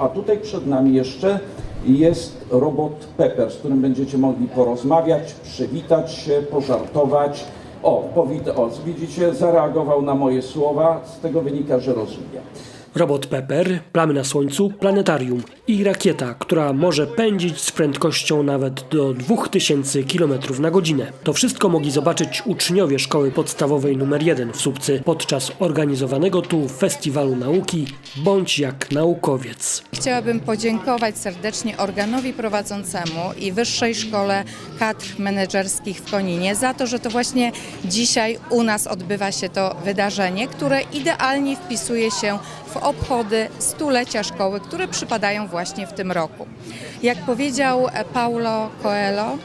A tutaj przed nami jeszcze jest robot Pepper, z którym będziecie mogli porozmawiać, przywitać się, pożartować. O, powita- o, widzicie, zareagował na moje słowa, z tego wynika, że rozumie. Robot Pepper, plamy na Słońcu, planetarium i rakieta, która może pędzić z prędkością nawet do 2000 km na godzinę. To wszystko mogli zobaczyć uczniowie szkoły podstawowej nr 1 w Słupcy podczas organizowanego tu festiwalu nauki Bądź jak naukowiec. Chciałabym podziękować serdecznie organowi prowadzącemu i Wyższej Szkole Kadr Menedżerskich w Koninie za to, że to właśnie dzisiaj u nas odbywa się to wydarzenie, które idealnie wpisuje się w obchody stulecia szkoły, które przypadają właśnie w tym roku. Jak powiedział Paulo Coelho,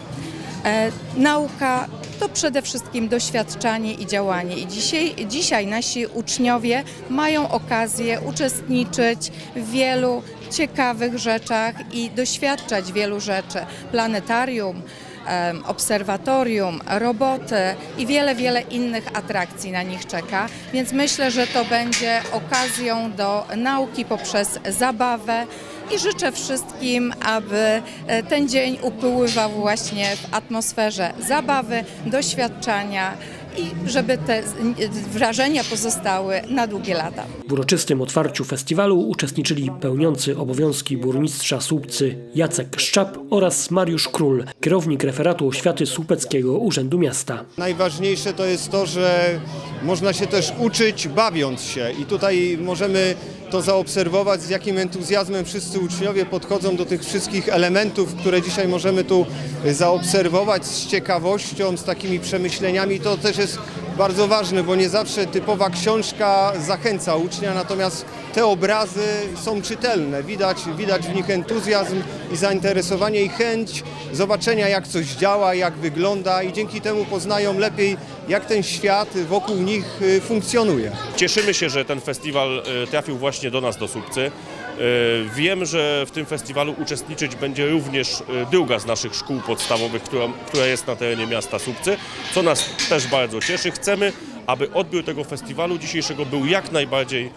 E, nauka to przede wszystkim doświadczanie i działanie. I dzisiaj, dzisiaj nasi uczniowie mają okazję uczestniczyć w wielu ciekawych rzeczach i doświadczać wielu rzeczy. Planetarium, obserwatorium, roboty i wiele, wiele innych atrakcji na nich czeka. Więc myślę, że to będzie okazją do nauki poprzez zabawę i życzę wszystkim, aby e, ten dzień upływał właśnie w atmosferze zabawy, doświadczania i żeby te wrażenia pozostały na długie lata. W uroczystym otwarciu festiwalu uczestniczyli pełniący obowiązki burmistrza Słupcy Jacek Szczap oraz Mariusz Król, kierownik referatu oświaty Słupeckiego Urzędu Miasta. Najważniejsze to jest to, że można się też uczyć bawiąc się i tutaj możemy to zaobserwować, z jakim entuzjazmem wszyscy uczniowie podchodzą do tych wszystkich elementów, które dzisiaj możemy tu zaobserwować z ciekawością, z takimi przemyśleniami. To też jest bardzo ważne, bo nie zawsze typowa książka zachęca ucznia, natomiast te obrazy są czytelne. Widać, widać w nich entuzjazm i zainteresowanie i chęć zobaczenia, jak coś działa, jak wygląda i dzięki temu poznają lepiej, jak ten świat wokół nich y, funkcjonuje. Cieszymy się, że ten festiwal e, trafił właśnie do nas, do Słupcy. E, Wiem, że w tym festiwalu uczestniczyć będzie również druga z naszych szkół podstawowych, która, która jest na terenie miasta Słupcy, co nas też bardzo cieszy. Chcemy, aby odbiór tego festiwalu dzisiejszego był jak najbardziej e,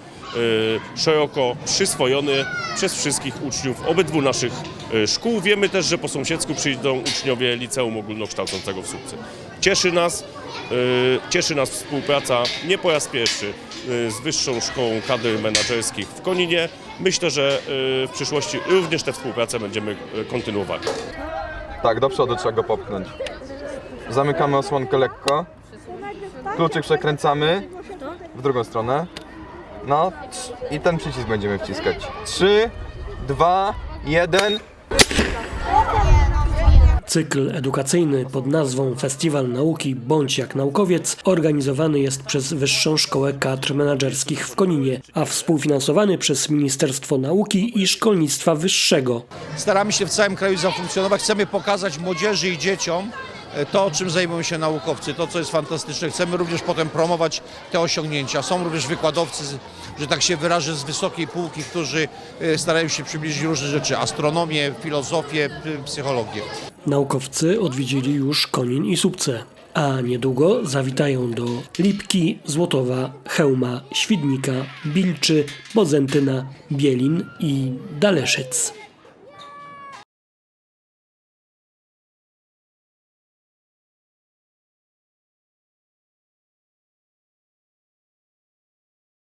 szeroko przyswojony przez wszystkich uczniów obydwu naszych e, szkół. Wiemy też, że po sąsiedzku przyjdą uczniowie Liceum Ogólnokształcącego w Słupcy. Cieszy nas, e, cieszy nas współpraca nie po raz pierwszy z Wyższą Szkołą Kadr Menedżerskich w Koninie. Myślę, że w przyszłości również tę współpracę będziemy kontynuowali. Tak, do przodu trzeba go popchnąć. Zamykamy osłonkę lekko. Kluczyk przekręcamy w drugą stronę. No trz- i ten przycisk będziemy wciskać. 3, 2, 1. Cykl edukacyjny pod nazwą Festiwal Nauki Bądź jak naukowiec organizowany jest przez Wyższą Szkołę Kadr Menedżerskich w Koninie, a współfinansowany przez Ministerstwo Nauki i Szkolnictwa Wyższego. staramy się w całym kraju zafunkcjonować. Chcemy pokazać młodzieży i dzieciom to, czym zajmują się naukowcy, to, co jest fantastyczne. Chcemy również potem promować te osiągnięcia. Są również wykładowcy, że tak się wyrażę, z wysokiej półki, którzy e, starają się przybliżyć różne rzeczy, astronomię, filozofię, psychologię. Naukowcy odwiedzili już Konin i Słupce, a niedługo zawitają do Lipki, Złotowa, Chełma, Świdnika, Bilczy, Bozentyna, Bielin i Daleszyc.